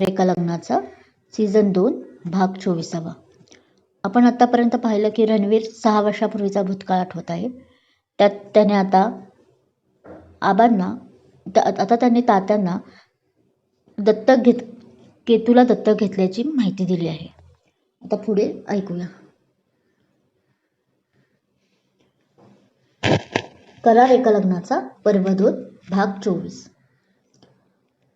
रेखा लग्नाचा सीझन दोन भाग चोवीसावा. आपण आत्तापर्यंत पाहिलं की रणवीर सहा वर्षापूर्वीचा भूतकाळ आठवत आहे. त्यात त्याने आता आबांना आता त्यांनी तात्यांना दत्तक घेत केतूला दत्तक घेतल्याची माहिती दिली आहे. आता पुढे ऐकूया. करार एका लग्नाचा पर्व दोन भाग चोवीस.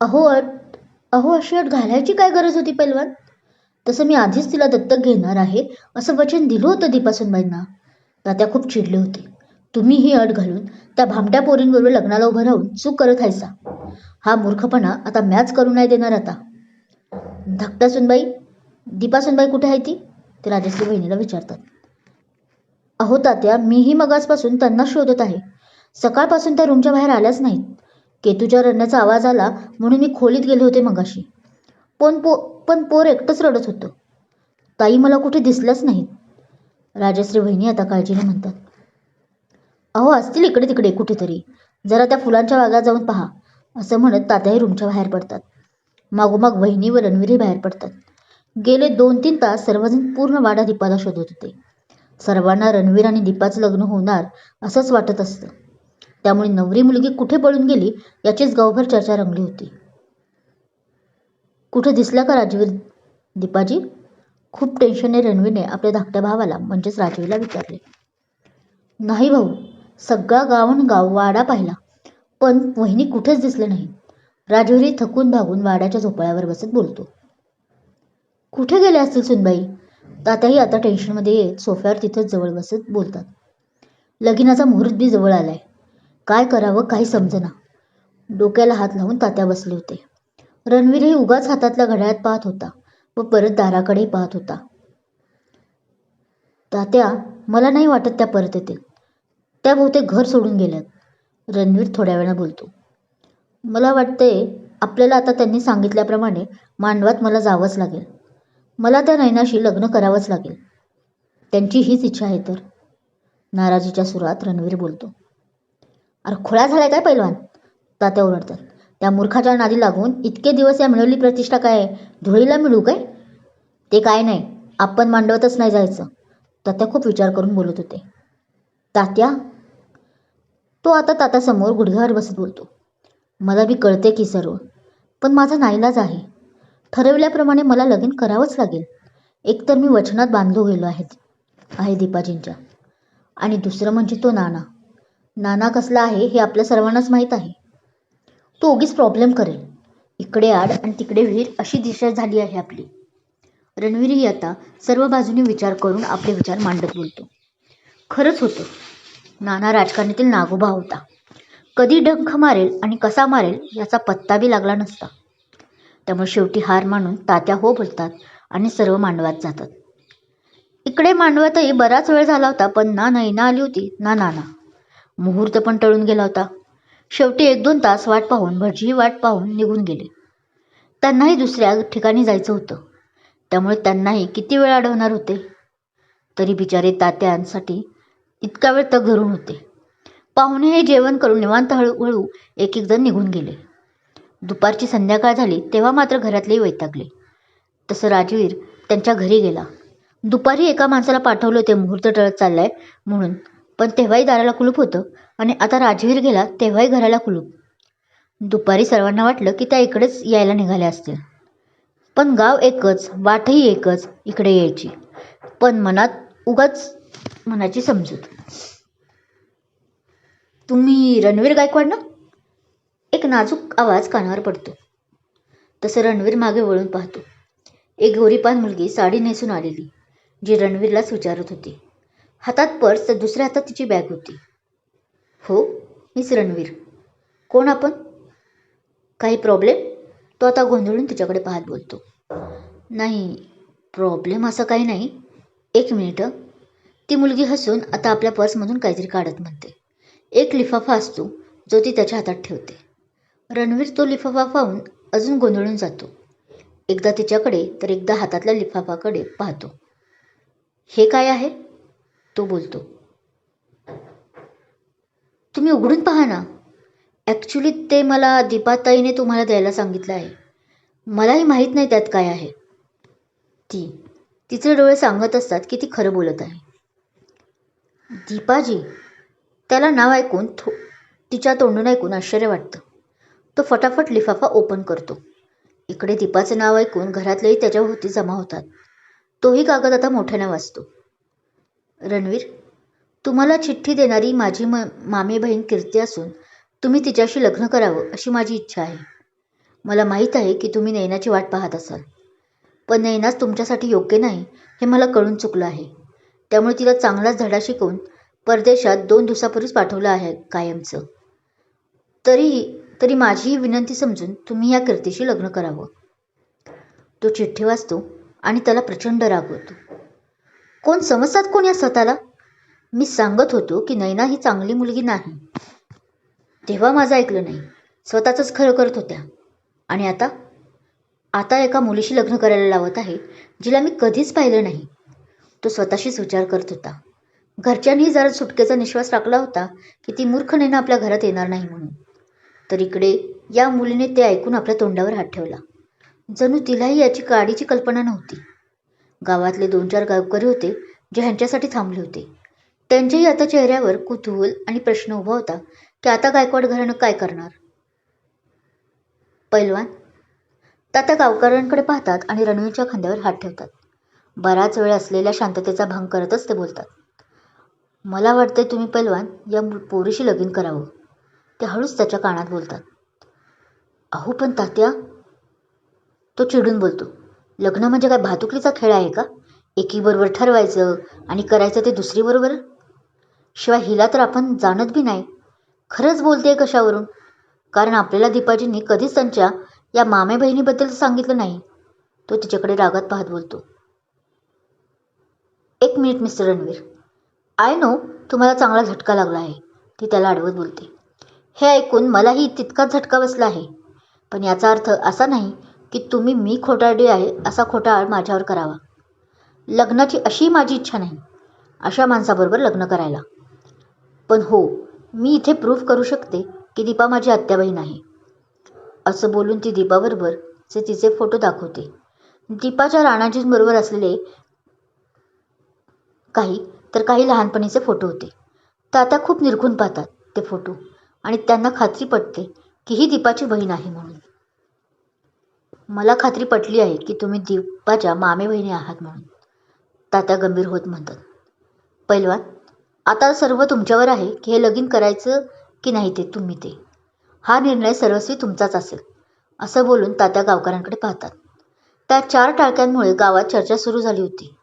अहो अट अहो अशी अट घालायची काय गरज होती पैलवान? तसं मी आधीच तिला दत्तक घेणार आहे असं वचन दिलं होतं दीपासूनबाईंना. तात्या खूप चिडले होते. तुम्ही ही अट घालून त्या भामट्या पोरींबरोबर लग्नाला उभं राहून चूक करत हायसा हा मूर्खपणा आता मॅच करू नाही देणार आता. धाकट्या सुनबाई दीपासूनबाई कुठे आहे ती? ते राजश्री बहिणीला विचारतात. अहो तात्या मीही मगासपासून त्यांना शोधत आहे. सकाळपासून त्या रूमच्या बाहेर आल्याच नाहीत. केतूच्या रडण्याचा आवाज आला म्हणून मी खोलीत गेले होते मगाशी. पण पो पण पोर एकटंच रडत होतं. ताई मला कुठे दिसल्याच नाहीत. राजश्री बहिणी आता काळजीने म्हणतात. अहो असतील इकडे तिकडे कुठेतरी. जरा त्या फुलांच्या बागा जाऊन पहा असं म्हणत तात्याही रूमच्या बाहेर पडतात. मागोमाग वहिनी व रणवीरही बाहेर पडतात. गेले दोन तीन तास सर्वजण पूर्ण वाडा दीपाला शोधत होते. सर्वांना रणवीर आणि दीपाचं लग्न होणार असंच वाटत असतं. त्यामुळे नवरी मुलगी कुठे पळून गेली याचीच गावभर चर्चा रंगली होती. कुठे दिसला का राजवीर दीपाजी? खूप टेन्शनने रणवीने आपल्या धाकट्या भावाला म्हणजेच राजवीला विचारले. नाही भाऊ सगळा गावण गाव वाडा पाहिला पण वहिनी कुठेच दिसले नाही. राजवीरी थकून भागून वाड्याच्या झोपाळ्यावर बसत बोलतो. कुठे गेले असतील सुनबाई? तात्याही आता टेन्शनमध्ये येत सोफ्यावर तिथंच जवळ बसत बोलतात. लगीनाचा मुहूर्त बी जवळ आलाय. काय करावं काही समजेना. डोक्याला हात लावून तात्या बसले होते. रणवीरही उगाच हातातल्या घड्याळात पाहत होता व परत दाराकडेही पाहत होता. तात्या मला नाही वाटत त्या परत येतील. त्या बहुतेक घर सोडून गेल्यात. रणवीर थोड्या वेळा बोलतो. मला वाटते आपल्याला आता त्यांनी सांगितल्याप्रमाणे मांडवात मला जावंच लागेल. मला त्या नैनाशी लग्न करावंच लागेल. त्यांची हीच इच्छा आहे तर. नाराजीच्या सुरात रणवीर बोलतो. अरे खोळा झालाय काय पैलवान? तात्या ओरडतात त्या मूर्खाच्या नादी लागून इतके दिवस या मिळवली प्रतिष्ठा काय? धुळीला मिळू काय? ते काय नाही. आपण मांडवतच नाही जायचं. तात्या खूप विचार करून बोलत होते. तात्या? तो आता तात्यासमोर गुडघ्यावर बसत बोलतो. मला बी कळते की सर्व पण माझा नाईलाज आहे. ठरवल्याप्रमाणे मला लगीन करावंच लागेल. एकतर मी वचनात बांधलो गेलो आहे आहे दीपाजींच्या. आणि दुसरं म्हणजे तो नाना. नाना कसला आहे हे आपल्या सर्वांनाच माहीत आहे. तो उगीच प्रॉब्लेम करेल. इकडे आड आणि तिकडे विहीर अशी दिशा झाली आहे आपली. रणवीरही आता सर्व बाजूने विचार करून आपले विचार मांडत बोलतो. खरंच होतं. नाना राजकारणातील नागोबा होता. कधी डंख मारेल आणि कसा मारेल याचा पत्ता बी लागला नसता. त्यामुळे शेवटी हार मानून तात्या हो बोलतात आणि सर्व मांडवात जातात. इकडे मांडवातही बराच वेळ झाला होता पण ना नैना आली होती ना नाना. मुहूर्त पण टळून गेला होता. शेवटी एक दोन तास वाट पाहून भटजीही वाट पाहून निघून गेले. त्यांनाही दुसऱ्या ठिकाणी जायचं होतं. त्यामुळे त्यांनाही किती वेळ अडवणार होते? तरी बिचारे तात्यांसाठी इतका वेळ तग धरून होते. पाहुणे हे जेवण करून निवांत हळूहळू एक एक जण निघून गेले. दुपारची संध्याकाळ झाली तेव्हा मात्र घरातलेही वैतागले. तसं राजवीर त्यांच्या घरी गेला. दुपारी एका माणसाला पाठवलं ते मुहूर्त टळत चाललाय म्हणून पण तेव्हाही दाराला कुलूप होतं आणि आता राजवीर गेला तेव्हाही घराला कुलूप. दुपारी सर्वांना वाटलं की त्या इकडेच यायला निघाल्या असतील. पण गाव एकच वाटही एकच इकडे यायची. पण मनात उगाच मनाची समजूत. तुम्ही रणवीर गायकवाड ना? एक नाजूक आवाज कानावर पडतो. तसं रणवीर मागे वळून पाहतो. एक गोरीपान मुलगी साडी नेसून आलेली जी रणवीरलाच विचारत होती. हातात पर्स तर दुसऱ्या हातात तिची बॅग होती. हो मीच रणवीर. कोण आपण? काही प्रॉब्लेम तो आता गोंधळून तिच्याकडे पाहत बोलतो. नाही प्रॉब्लेम असं काही नाही. एक मिनिटं ती मुलगी हसून आता आपल्या पर्समधून काहीतरी काढत म्हणते. एक लिफाफा असतो जो ती त्याच्या हातात ठेवते. रणवीर तो लिफाफा पाहून अजून गोंधळून जातो. एकदा तिच्याकडे तर एकदा हातातल्या लिफाफाकडे पाहतो. हे काय आहे? तो बोलतो तुम्ही उघडून पहा ना. ॲक्च्युली ते मला दीपाताईने तुम्हाला द्यायला सांगितलं आहे. मलाही माहीत नाही त्यात काय आहे. ती तिचे डोळे सांगत असतात की ती खरं बोलत आहे. दीपाजी त्याला नाव ऐकून थो तिच्या तोंडून ऐकून आश्चर्य वाटतं. तो फटाफट लिफाफा ओपन करतो. इकडे दीपाचं नाव ऐकून घरातलेही त्याच्या जमा होतात. तोही कागद आता मोठ्याने वाचतो. रणवीर तुम्हाला चिठ्ठी देणारी माझी म मामी बहीण कीर्ती असून तुम्ही तिच्याशी लग्न करावं अशी माझी इच्छा आहे. मला माहीत आहे की तुम्ही नैनाची वाट पाहत असाल. पण नैनाच तुमच्यासाठी योग्य नाही हे मला कळून चुकलं आहे. त्यामुळे तिला चांगलाच धडा शिकवून परदेशात दोन दिवसापूर्वीच पाठवलं आहे कायमचं. तरीही तरी माझी ही विनंती समजून तुम्ही या कीर्तीशी लग्न करावं. तो चिठ्ठी वाचतो आणि त्याला प्रचंड राग होतो. कोण समजतात कोण या स्वतःला? मी सांगत होतो की नैना ही चांगली मुलगी नाही. तेव्हा माझं ऐकलं नाही. स्वतःचंच खरं करत होत्या. आणि आता? आता एका मुलीशी लग्न करायला लावत आहे जिला मी कधीच पाहिलं नाही. तो स्वतःशीच विचार करत होता. घरच्यांनी जरा सुटकेचा निश्वास टाकला होता की ती मूर्ख नैना आपल्या घरात येणार नाही म्हणून. तर इकडे या मुलीने ते ऐकून आपल्या तोंडावर हात ठेवला. जणू तिलाही याची काडीची कल्पना नव्हती. गावातले दोन चार गावकरी होते जे ह्यांच्यासाठी थांबले होते. त्यांच्याही आता चेहऱ्यावर कुतूहल आणि प्रश्न उभा होता की आता गायकवाड घराणं काय करणार? पैलवान तात्या गावकऱ्यांकडे पाहतात आणि रणवीरच्या खांद्यावर हात ठेवतात. बराच वेळ असलेल्या शांततेचा भंग करतच ते बोलतात. मला वाटते तुम्ही पैलवान या पोरीशी लगीन करावं. ते हळूच त्याच्या कानात बोलतात. अहो पण तात्या तो चिडून बोलतो. लग्न म्हणजे काय भातुकलीचा खेळ आहे का? एकीबरोबर ठरवायचं आणि करायचं ते दुसरीबरोबर शिवाय हिला तर आपण जाणत बी नाही. खरंच बोलते कशावरून? कारण आपल्याला दीपाजींनी कधीच त्यांच्या या मामे बहिणीबद्दल सांगितलं नाही. तो तिच्याकडे रागात पाहत बोलतो. एक minute mister Ranveer. I know तुम्हाला चांगला झटका लागला आहे. ती त्याला अडवत बोलते. हे ऐकून मलाही तितकाच झटका बसला आहे. पण याचा अर्थ असा नाही की तुम्ही मी खोटारडी आहे असा खोटाळ माझ्यावर करावा. लग्नाची अशी माझी इच्छा नाही अशा माणसाबरोबर लग्न करायला. पण हो मी इथे प्रूफ करू शकते की दीपा माझी आत्याबाई आहे असं बोलून ती दीपाबरोबर जे तिचे फोटो दाखवते. दीपाच्या राणाजींबरोबर असलेले काही तर काही लहानपणीचे फोटो होते. तात्या खूप निरखून पाहतात ते फोटो आणि त्यांना खात्री पटते की ही दीपाची बहीण आहे म्हणून. मला खात्री पटली आहे की तुम्ही दीपाच्या मामे बहिणी आहात म्हणून. तात्या गंभीर होत म्हणतात. पैलवान आता सर्व तुमच्यावर आहे की हे लगीन करायचं की नाही ते तुम्ही ते. हा निर्णय सर्वस्वी तुमचाच असेल असं बोलून तात्या गावकऱ्यांकडे पाहतात. त्या चार टाळक्यांमुळे गावात चर्चा सुरू झाली होती.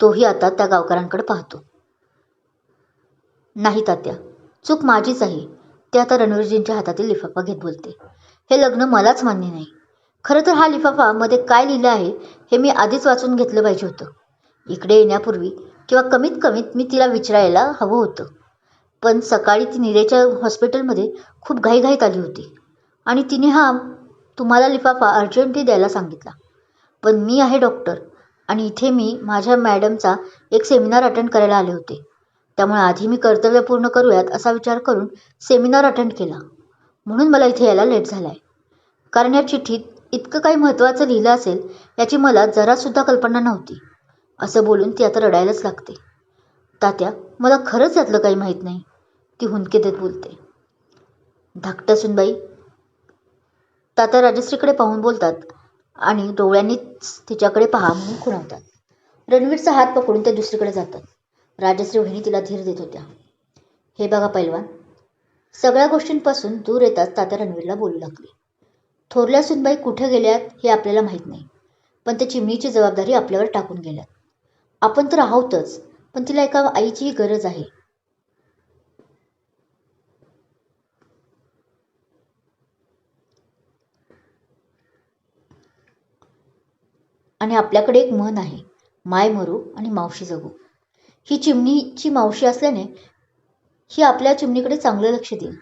तोही आता त्या गावकऱ्यांकडे पाहतो. नाही तात्या चूक माझीच आहे. ते आता रणवीरजींच्या हातातील लिफाफा घेत बोलते. हे लग्न मलाच मान्य नाही. खरं तर हा लिफाफा मध्ये काय लिहिलं आहे हे मी आधीच वाचून घेतलं पाहिजे होतं. इकडे येण्यापूर्वी किंवा कमीत कमीत मी तिला विचारायला हवं होतं. पण सकाळी ती निरेच्या हॉस्पिटलमध्ये खूप घाईघाईत आली होती आणि तिने हा तुम्हाला लिफाफा अर्जंटली द्यायला सांगितला. पण मी आहे डॉक्टर आणि इथे मी माझ्या मॅडमचा एक सेमिनार अटेंड करायला आले होते. त्यामुळे आधी मी कर्तव्य पूर्ण करूयात असा विचार करून सेमिनार अटेंड केला. म्हणून मला इथे यायला लेट झाला आहे कारण या चिठ्ठीत इतकं काही महत्त्वाचं लिहिलं असेल याची मला जरासुद्धा कल्पना नव्हती. असं बोलून ती आता रडायलाच लागते. तात्या मला खरंच यातलं काही माहीत नाही. ती हुंदके देत बोलते. धाकट्या सुनबाई तात्या राजश्रीकडे पाहून बोलतात आणि डोळ्यांनीच तिच्याकडे पहा म्हणून खुणावतात. रणवीरचा हात पकडून ते दुसरीकडे जातात. राजश्री वहिनी तिला धीर देत होत्या. हे बघा पैलवान. सगळ्या गोष्टींपासून दूर येताच तात्या रणवीरला बोलू लागले. थोरल्या सुनबाई कुठे गेल्यात हे आपल्याला माहीत नाही. पण त्या चिमणीची जबाबदारी आपल्यावर टाकून गेल्यात. आपण तर आहोतच पण तिला एका आईचीही गरज आहे. आणि आपल्याकडे एक मन आहे माय मरू आणि मावशी जगू. ही चिमणीची मावशी असल्याने ही आपल्या चिमणीकडे चांगलं लक्ष देईल.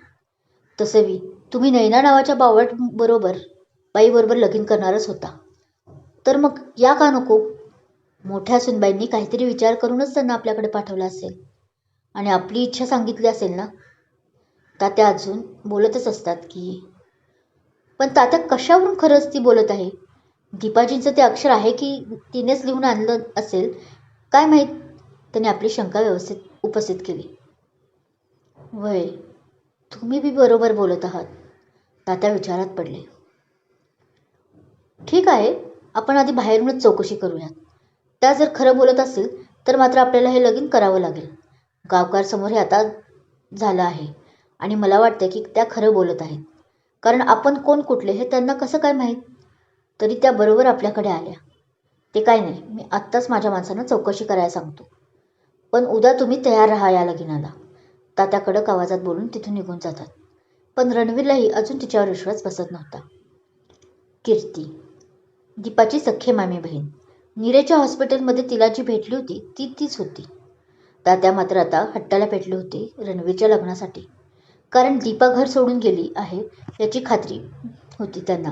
तसं तुम्ही नैना नावाच्या बावट बरोबर बाईबरोबर लगीन करणारच होता. तर मग या का नको? मोठ्या सुनबाईंनी काहीतरी विचार करूनच त्यांना आपल्याकडे पाठवलं असेल. आणि आपली इच्छा सांगितली असेल ना? तात्या अजून बोलतच असतात की पण तात्या कशावरून खरंच ती बोलत आहे? दीपाजींचं ते अक्षर आहे की तिनेच लिहून आणलं असेल? काय माहीत? त्याने आपली शंका व्यवस्थित उपस्थित केली. वय तुम्ही बी बरोबर बोलत आहात. तात्या विचारात पडले. ठीक आहे आपण आधी बाहेरूनच चौकशी करूयात. त्या जर खरं बोलत असतील तर मात्र आपल्याला हे लगीन करावं लागेल. गावकारसमोर हे आता झालं आहे आणि मला वाटतं की त्या खरं बोलत आहेत. कारण आपण कोण कुठले हे त्यांना कसं काय माहीत? तरी त्या बरोबर आपल्याकडे आल्या. ते काय नाही मी आत्ताच माझ्या माणसानं चौकशी करायला सांगतो. पण उद्या तुम्ही तयार राहा या लगीनाला. तात्या कडक आवाजात बोलून तिथून निघून जातात. पण रणवीरलाही अजून तिच्यावर विश्वास बसत नव्हता. कीर्ती दीपाची सख्खे मामी बहीण नीरेच्या हॉस्पिटलमध्ये तिला जी भेटली होती ती तीच होती. तात्या मात्र आता हट्टाला पेटले होते रणवीरच्या लग्नासाठी. कारण दीपा घर सोडून गेली आहे याची खात्री होती त्यांना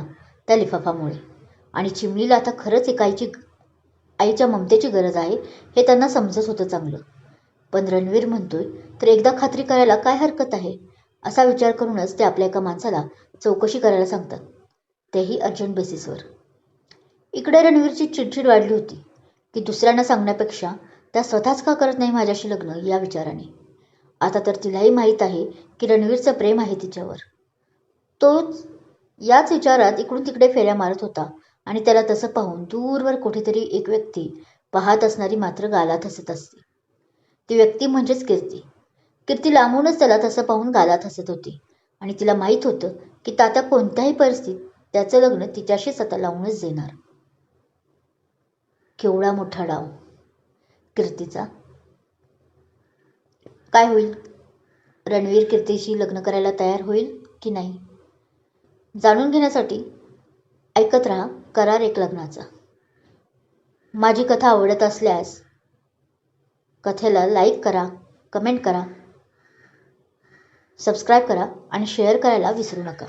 त्या लिफाफामुळे. आणि चिमणीला आता खरंच एका आईची आईच्या ममतेची गरज आहे हे त्यांना समजत होतं चांगलं. पण रणवीर म्हणतोय तर एकदा खात्री करायला काय हरकत आहे? असा विचार करूनच ते आपल्या एका माणसाला चौकशी करायला सांगतात. तेही अर्जंट बेसिसवर. इकडे रणवीरची चिडचिड वाढली होती की दुसऱ्यांना सांगण्यापेक्षा त्या स्वतःच का करत नाही माझ्याशी लग्न या विचाराने? आता तर तिलाही माहीत आहे की रणवीरचं प्रेम आहे तिच्यावर. तोच याच विचारात इकडून तिकडे फेऱ्या मारत होता आणि त्याला तसं पाहून दूरवर कुठेतरी एक व्यक्ती पाहत असणारी मात्र गालात हसत असते. ती व्यक्ती म्हणजेच कीर्ती. कीर्ती लांबूनच त्याला तसं पाहून गालात हसत होती. आणि तिला माहीत होतं की तात्या कोणत्याही परिस्थितीत त्याचं लग्न तिच्याशीच आता लावूनच देणार. केवढा मोठा डाव. कीर्तीचा. काय होईल? रणवीर कीर्तीशी लग्न करायला तयार होईल की नाही? जाणून घेण्यासाठी ऐकत राहा करार एक लग्नाचा. माझी कथा आवडत असल्यास कथेला लाईक करा कमेंट करा. सबस्क्राईब करा आणि शेअर करायला विसरू नका.